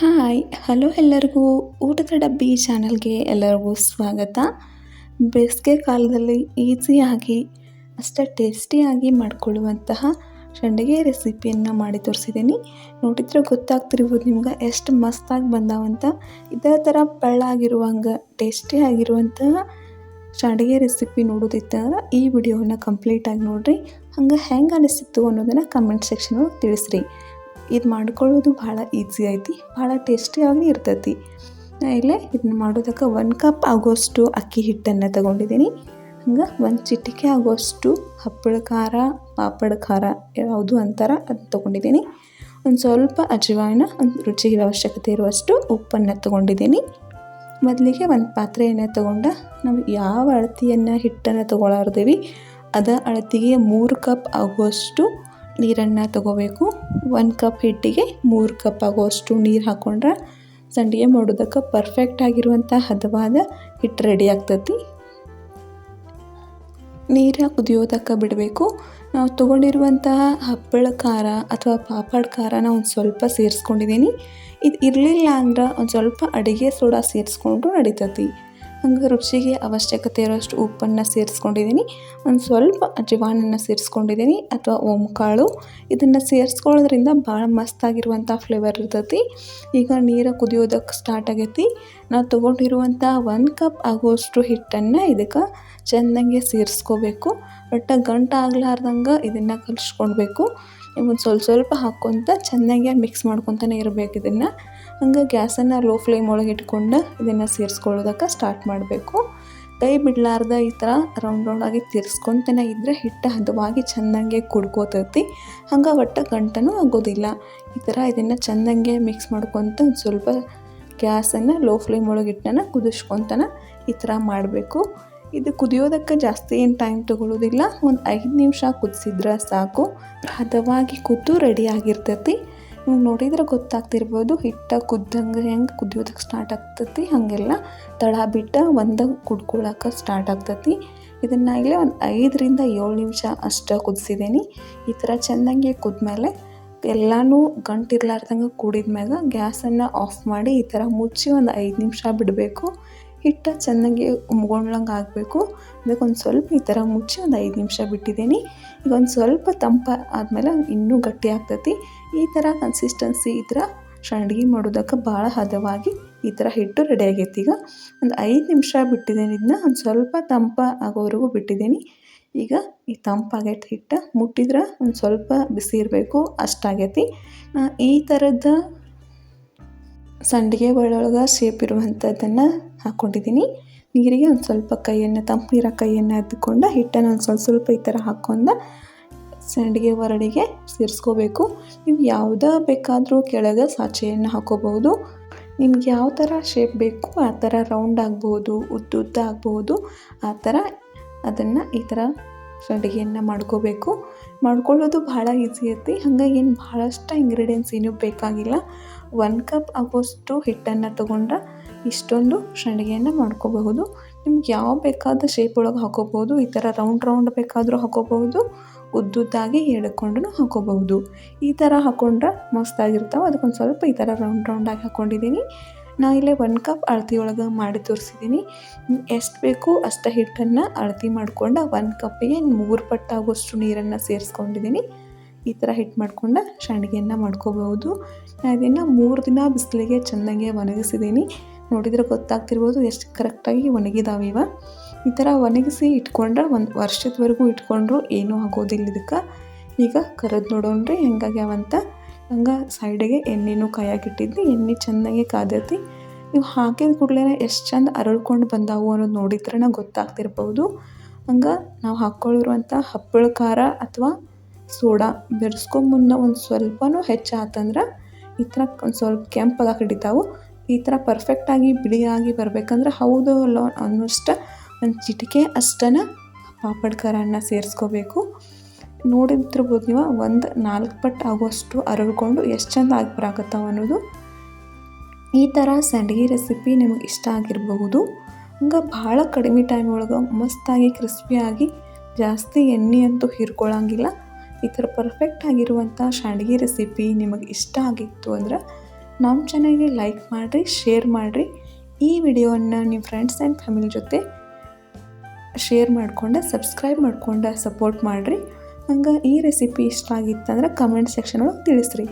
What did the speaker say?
Hi, hello ಎಲ್ಲರಿಗೂ ಊಟದ ಡಬ್ಬಿ ಚಾನಲ್ಗೆ ಎಲ್ಲರಿಗೂ ಸ್ವಾಗತ. ಬೇಸಿಗೆ ಕಾಲದಲ್ಲಿ ಈಸಿಯಾಗಿ, ಅಷ್ಟೇ ಟೇಸ್ಟಿಯಾಗಿ ಮಾಡಿಕೊಳ್ಳುವಂತಹ ಸಂಡಿಗೆ ರೆಸಿಪಿಯನ್ನು ಮಾಡಿ ತೋರಿಸಿದ್ದೀನಿ. ನೋಡಿದರೆ ಗೊತ್ತಾಗ್ತಿರ್ಬೋದು ನಿಮ್ಗೆ ಎಷ್ಟು ಮಸ್ತಾಗಿ ಬಂದಾವಂತ ಇದೇ ಥರ ಪಳ್ಳಾಗಿರುವಂಗೆ ಟೇಸ್ಟಿ ಆಗಿರುವಂತಹ ಸಂಡಿಗೆ ರೆಸಿಪಿ ನೋಡೋದಿತ್ತಂದ್ರೆ ಈ ವಿಡಿಯೋವನ್ನು ಕಂಪ್ಲೀಟಾಗಿ ನೋಡಿರಿ. ಹಂಗೆ ಹೆಂಗೆ ಅನಿಸಿತ್ತು ಅನ್ನೋದನ್ನು ಕಮೆಂಟ್ ಸೆಕ್ಷನ್ ತಿಳಿಸ್ರಿ. ಇದು ಮಾಡ್ಕೊಳ್ಳೋದು ಭಾಳ ಈಸಿ ಐತಿ, ಭಾಳ ಟೇಸ್ಟಿಯಾಗಿ ಇರ್ತೈತಿ. ನಾ ಇಲ್ಲೇ ಇದನ್ನ ಮಾಡೋದಕ್ಕೆ ಒಂದು ಕಪ್ ಆಗೋಷ್ಟು ಅಕ್ಕಿ ಹಿಟ್ಟನ್ನು ತಗೊಂಡಿದ್ದೀನಿ ಹಂಗೆ ಒಂದು ಚಿಟಿಕೆ ಆಗೋಷ್ಟು ಹಪ್ಪಳ ಖಾರ, ಪಾಪಡ ಖಾರ ಯಾವುದು ಅಂತಾರ ಅದು ತೊಗೊಂಡಿದ್ದೀನಿ ಒಂದು ಸ್ವಲ್ಪ ಅಜವಾಯಿನ ಒಂದು ರುಚಿಗೆ ಅವಶ್ಯಕತೆ ಇರುವಷ್ಟು ಉಪ್ಪನ್ನು ತೊಗೊಂಡಿದ್ದೀನಿ ಮೊದಲಿಗೆ ಒಂದು ಪಾತ್ರೆಯನ್ನು ತೊಗೊಂಡ ನಾವು ಯಾವ ಅಳತಿಯನ್ನು ಹಿಟ್ಟನ್ನು ತೊಗೊಳಾರ್ದೇವಿ, ಅದ ಅಳತೆಗೆ ಮೂರು ಕಪ್ ಆಗುವಷ್ಟು ನೀರನ್ನು ತಗೋಬೇಕು. ಒಂದು ಕಪ್ ಹಿಟ್ಟಿಗೆ ಮೂರು ಕಪ್ ಆಗೋಷ್ಟು ನೀರು ಹಾಕ್ಕೊಂಡ್ರೆ ಸಂಡಿಗೆ ಮಾಡೋದಕ್ಕೆ ಪರ್ಫೆಕ್ಟ್ ಆಗಿರುವಂಥ ಹದವಾದ ಹಿಟ್ಟು ರೆಡಿ ಆಗ್ತೈತಿ. ನೀರು ಕುದಿಯೋದಕ್ಕೆ ಬಿಡಬೇಕು. ನಾವು ತೊಗೊಂಡಿರುವಂತಹ ಹಪ್ಪಳ ಖಾರ ಅಥವಾ ಪಾಪಡ್ ಖಾರನ ಒಂದು ಸ್ವಲ್ಪ ಸೇರಿಸ್ಕೊಂಡಿದ್ದೀನಿ ಇದು ಇರಲಿಲ್ಲ ಅಂದ್ರೆ ಒಂದು ಸ್ವಲ್ಪ ಅಡುಗೆ ಸೋಡಾ ಸೇರಿಸ್ಕೊಂಡ್ರು ನಡಿತೈತಿ. ಹಂಗೆ ರುಚಿಗೆ ಅವಶ್ಯಕತೆ ಇರೋಷ್ಟು ಉಪ್ಪನ್ನು ಸೇರಿಸ್ಕೊಂಡಿದ್ದೀನಿ. ಒಂದು ಸ್ವಲ್ಪ ಅಜವಾನನ್ನು ಸೇರಿಸ್ಕೊಂಡಿದ್ದೀನಿ ಅಥವಾ ಓಂಕಾಳು. ಇದನ್ನು ಸೇರಿಸ್ಕೊಳ್ಳೋದ್ರಿಂದ ಭಾಳ ಮಸ್ತಾಗಿರುವಂಥ ಫ್ಲೇವರ್ ಇರ್ತೈತಿ. ಈಗ ನೀರು ಕುದಿಯೋದಕ್ಕೆ ಸ್ಟಾರ್ಟ್ ಆಗೈತಿ. ನಾವು ತೊಗೊಂಡಿರುವಂಥ ಒಂದು ಕಪ್ ಆಗುವಷ್ಟು ಹಿಟ್ಟನ್ನು ಇದಕ್ಕೆ ಚೆಂದಂಗೆ ಸೇರಿಸ್ಕೋಬೇಕು. ಒಟ್ಟು ಗಂಟು ಆಗ್ಲಾರ್ದಂಗೆ ಇದನ್ನು ಕಲಿಸ್ಕೊಳ್ಬೇಕು ಒಂದು ಸ್ವಲ್ಪ ಸ್ವಲ್ಪ ಹಾಕ್ಕೊತ ಚೆನ್ನಾಗಿ ಮಿಕ್ಸ್ ಮಾಡ್ಕೊತಾನೆ ಇರಬೇಕು ಇದನ್ನು. ಹಂಗೆ ಗ್ಯಾಸನ್ನು ಲೋ ಫ್ಲೇಮ್ ಒಳಗೆ ಇಟ್ಕೊಂಡು ಇದನ್ನು ಸೇರಿಸ್ಕೊಳ್ಳೋದಕ್ಕೆ ಸ್ಟಾರ್ಟ್ ಮಾಡಬೇಕು. ಕೈ ಬಿಡಲಾರ್ದ ಈ ಥರ ರೌಂಡ್ ರೌಂಡಾಗಿ ತಿರ್ಸ್ಕೊತಾನೆ ಇದ್ದರೆ ಹಿಟ್ಟು ಹದವಾಗಿ ಚೆನ್ನಾಗೆ ಕುಡ್ಕೋತೈತಿ. ಹಂಗೆ ಒಟ್ಟು ಗಂಟನೂ ಆಗೋದಿಲ್ಲ. ಈ ಥರ ಇದನ್ನು ಚೆನ್ನಾಗೆ ಮಿಕ್ಸ್ ಮಾಡ್ಕೊತ ಒಂದು ಸ್ವಲ್ಪ ಗ್ಯಾಸನ್ನು ಲೋ ಫ್ಲೇಮ್ ಒಳಗೆ ಇಟ್ಟನ ಕುದಿಸ್ಕೊತಾನೆ ಈ ಥರ ಮಾಡಬೇಕು. ಇದು ಕುದಿಯೋದಕ್ಕೆ ಜಾಸ್ತಿ ಏನು ಟೈಮ್ ತೊಗೊಳ್ಳೋದಿಲ್ಲ ಒಂದು ಐದು ನಿಮಿಷ ಕುದಿಸಿದ್ರೆ ಸಾಕು. ಹದವಾಗಿ ಕುದ್ದು ರೆಡಿ ಆಗಿರ್ತೈತಿ. ನೀವು ನೋಡಿದ್ರೆ ಗೊತ್ತಾಗ್ತಿರ್ಬೋದು, ಹಿಟ್ಟ ಕುದ್ದಂಗೆ ಹೆಂಗೆ ಕುದಿಯೋದಕ್ಕೆ ಸ್ಟಾರ್ಟ್ ಆಗ್ತೈತಿ, ಹಾಗೆಲ್ಲ ತಳ ಬಿಟ್ಟು ಒಂದು ಕುಡ್ಕೊಳಕ್ಕೆ ಸ್ಟಾರ್ಟ್ ಆಗ್ತೈತಿ. ಇದನ್ನು ಇಲ್ಲಿ ಒಂದು ಐದರಿಂದ ಏಳು ನಿಮಿಷ ಅಷ್ಟು ಕುದಿಸಿದ್ದೀನಿ ಈ ಥರ ಚೆನ್ನಾಗಿ ಕುದ್ಮೇಲೆ ಎಲ್ಲನೂ ಗಂಟಿರ್ಲಾರ್ದಂಗೆ ಕೂಡಿದ್ಮ್ಯಾಗ ಗ್ಯಾಸನ್ನು ಆಫ್ ಮಾಡಿ ಈ ಥರ ಮುಚ್ಚಿ ಒಂದು ಐದು ನಿಮಿಷ ಬಿಡಬೇಕು. ಹಿಟ್ಟು ಚೆನ್ನಾಗಿ ಉಮ್ಗೊಳ್ಳಂಗೆ ಆಗಬೇಕು ಅದಕ್ಕೆ ಒಂದು ಸ್ವಲ್ಪ ಈ ಥರ ಮುಚ್ಚಿ ಒಂದು ಐದು ನಿಮಿಷ ಬಿಟ್ಟಿದ್ದೀನಿ. ಈಗ ಒಂದು ಸ್ವಲ್ಪ ತಂಪ ಆದಮೇಲೆ ಇನ್ನೂ ಗಟ್ಟಿ ಆಗ್ತೈತಿ. ಈ ಥರ ಕನ್ಸಿಸ್ಟೆನ್ಸಿ ಈ ಥರ ಸಂಡ್ಗಿ ಮಾಡೋದಕ್ಕೆ ಭಾಳ ಹದವಾಗಿ ಈ ಥರ ಹಿಟ್ಟು ರೆಡಿ ಆಗೈತಿ. ಈಗ ಒಂದು ಐದು ನಿಮಿಷ ಬಿಟ್ಟಿದ್ದೀನಿ. ಇದನ್ನ ಒಂದು ಸ್ವಲ್ಪ ತಂಪ ಆಗೋವರೆಗೂ ಬಿಟ್ಟಿದ್ದೀನಿ. ಈಗ ಈ ತಂಪಾಗೈತೆ ಹಿಟ್ಟು ಮುಟ್ಟಿದ್ರೆ ಒಂದು ಸ್ವಲ್ಪ ಬಿಸಿ ಇರಬೇಕು, ಅಷ್ಟಾಗೈತಿ. ಈ ಥರದ ಸಂಡಿಗೆ ಒಳಗೆ ಶೇಪ್ ಇರುವಂಥದ್ದನ್ನು ಹಾಕ್ಕೊಂಡಿದ್ದೀನಿ. ನೀರಿಗೆ ಒಂದು ಸ್ವಲ್ಪ ಕೈಯನ್ನು ತಂಪು ಇರೋ ಕೈಯನ್ನು ಅದ್ದುಕೊಂಡು ಹಿಟ್ಟನ್ನು ಒಂದು ಸ್ವಲ್ಪ ಸ್ವಲ್ಪ ಈ ಥರ ಹಾಕ್ಕೊಂಡು ಸಂಡಿಗೆ ಒರಡಿಗೆ ಸೇರಿಸ್ಕೋಬೇಕು. ನೀವು ಯಾವುದೇ ಬೇಕಾದರೂ ಕೆಳಗೆ ಸಾಚೆಯನ್ನು ಹಾಕೋಬಹುದು. ನಿಮ್ಗೆ ಯಾವ ಥರ ಶೇಪ್ ಬೇಕು ಆ ಥರ ರೌಂಡ್ ಆಗ್ಬೋದು ಉದ್ದುದ್ದ ಆಗ್ಬೋದು ಆ ಥರ ಅದನ್ನು ಈ ಥರ ಸಂಡಿಗೆಯನ್ನು ಮಾಡ್ಕೋಬೇಕು. ಮಾಡ್ಕೊಳ್ಳೋದು ಭಾಳ ಈಸಿ ಐತಿ. ಹಂಗಾಗಿ ಏನು ಭಾಳಷ್ಟು ಇಂಗ್ರೀಡಿಯೆಂಟ್ಸ್ ಏನೂ ಬೇಕಾಗಿಲ್ಲ. ಒಂದು ಕಪ್ ಆಗೋಷ್ಟು ಹಿಟ್ಟನ್ನು ತೊಗೊಂಡ್ರೆ ಇಷ್ಟೊಂದು ಸಂಡಿಗೆಯನ್ನು ಮಾಡ್ಕೋಬಹುದು. ನಿಮ್ಗೆ ಯಾವ ಬೇಕಾದ ಶೇಪ್ ಒಳಗೆ ಹಾಕೋಬಹುದು, ಈ ಥರ ರೌಂಡ್ ರೌಂಡ್ ಬೇಕಾದರೂ ಹಾಕೋಬಹುದು, ಉದ್ದುದ್ದಾಗಿ ಎಳ್ಕೊಂಡು ಹಾಕೋಬಹುದು. ಈ ಥರ ಹಾಕ್ಕೊಂಡ್ರೆ ಮಸ್ತಾಗಿರ್ತಾವೆ. ಅದಕ್ಕೊಂದು ಸ್ವಲ್ಪ ಈ ಥರ ರೌಂಡ್ ರೌಂಡಾಗಿ ಹಾಕೊಂಡಿದ್ದೀನಿ ನಾ ಇಲ್ಲೇ ಒನ್ ಕಪ್ ಅಳತಿ ಒಳಗೆ ಮಾಡಿ ತೋರಿಸಿದ್ದೀನಿ ಎಷ್ಟು ಬೇಕು ಅಷ್ಟು ಹಿಟ್ಟನ್ನು ಅಳತಿ ಮಾಡ್ಕೊಂಡು ಒನ್ ಕಪ್ಪಿಗೆ ಮೂರು ಪಟ್ಟು ಆಗೋಷ್ಟು ನೀರನ್ನು ಸೇರಿಸ್ಕೊಂಡಿದ್ದೀನಿ ಈ ಥರ ಹಿಟ್ಟು ಮಾಡ್ಕೊಂಡು ಸಂಡಿಗೆಯನ್ನು ಮಾಡ್ಕೋಬಹುದು ನಾನು ಇದನ್ನು ಮೂರು ದಿನ ಬಿಸಿಲಿಗೆ ಚೆನ್ನಾಗಿ ಒಣಗಿಸಿದ್ದೀನಿ. ನೋಡಿದರೆ ಗೊತ್ತಾಗ್ತಿರ್ಬೋದು ಎಷ್ಟು ಕರೆಕ್ಟಾಗಿ ಒಣಗಿದಾವೆ ಇವ. ಈ ಥರ ಒಣಗಿಸಿ ಇಟ್ಕೊಂಡ್ರೆ ಒಂದು ವರ್ಷದವರೆಗೂ ಇಟ್ಕೊಂಡ್ರು ಏನೂ ಆಗೋದಿಲ್ಲ ಇದಕ್ಕೆ. ಈಗ ಕರೆದು ನೋಡೋಣ್ರಿ ಹೆಂಗಾಗ್ಯಾವಂತ ಹಂಗೆ ಸೈಡಿಗೆ ಎಣ್ಣೆನೂ ಕಾಯಾಕಿಟ್ಟಿದ್ವಿ ಎಣ್ಣೆ ಚೆನ್ನಾಗಿ ಕಾದೈತಿ. ನೀವು ಹಾಕಿದ ಕೂಡಲೇ ಎಷ್ಟು ಚಂದ ಅರಳ್ಕೊಂಡು ಬಂದಾವು ಅನ್ನೋದು ನೋಡಿದ್ರೆ ಗೊತ್ತಾಗ್ತಿರ್ಬೋದು. ಹಂಗೆ ನಾವು ಹಾಕ್ಕೊಳ್ಳಿರುವಂಥ ಹಪ್ಪಳ ಖಾರ ಅಥವಾ ಸೋಡಾ ಬೆರೆಸ್ಕೊಂಬಂದು ಒಂದು ಸ್ವಲ್ಪನೂ ಹೆಚ್ಚಾತಂದ್ರೆ ಈ ಥರ ಒಂದು ಸ್ವಲ್ಪ ಕೆಂಪಾಗಿ ಹಿಡಿತಾವು. ಈ ಥರ ಪರ್ಫೆಕ್ಟಾಗಿ ಬಿಳಿಯಾಗಿ ಬರಬೇಕಂದ್ರೆ ಹೌದು ಅಲ್ಲೋ ಅನ್ನೋಷ್ಟು ಒಂದು ಚಿಟಿಕೆ ಅಷ್ಟನ್ನು ಪಾಪಡ್ ಖಾರನ ಸೇರಿಸ್ಕೋಬೇಕು. ನೋಡಿದ್ರಬೋದು ನೀವು ಒಂದು ನಾಲ್ಕು ಪಟ್ಟು ಆಗುವಷ್ಟು ಅರಳ್ಕೊಂಡು ಎಷ್ಟು ಚಂದ ಆಗಿ ಅನ್ನೋದು. ಈ ಥರ ಸಂಡಿಗೆ ರೆಸಿಪಿ ನಿಮಗೆ ಇಷ್ಟ ಆಗಿರಬಹುದು. ಹಂಗೆ ಭಾಳ ಕಡಿಮೆ ಟೈಮ್ ಒಳಗೆ ಮಸ್ತಾಗಿ ಕ್ರಿಸ್ಪಿಯಾಗಿ ಜಾಸ್ತಿ ಎಣ್ಣೆ ಅಂತೂ ಹೀರ್ಕೊಳ್ಳಂಗಿಲ್ಲ ಈ ಥರ ಪರ್ಫೆಕ್ಟ್ ಆಗಿರುವಂಥ ಶಾಂಡ್ಗಿ ರೆಸಿಪಿ ನಿಮಗೆ ಇಷ್ಟ ಆಗಿತ್ತು ಅಂದ್ರೆ ನಮ್ಮ ಚಾನಲ್ಗೆ ಲೈಕ್ ಮಾಡಿರಿ ಶೇರ್ ಮಾಡಿರಿ. ಈ ವಿಡಿಯೋವನ್ನು ನಿಮ್ಮ ಫ್ರೆಂಡ್ಸ್ ಆ್ಯಂಡ್ ಫ್ಯಾಮಿಲಿ ಜೊತೆ ಶೇರ್ ಮಾಡ್ಕೊಂಡು ಸಬ್ಸ್ಕ್ರೈಬ್ ಮಾಡ್ಕೊಂಡು ಸಪೋರ್ಟ್ ಮಾಡಿರಿ. ಹಂಗೆ ಈ ರೆಸಿಪಿ ಇಷ್ಟ ಆಗಿತ್ತಂದ್ರೆ ಕಮೆಂಟ್ ಸೆಕ್ಷನ್ ಒಳಗೆ ತಿಳಿಸ್ರಿ.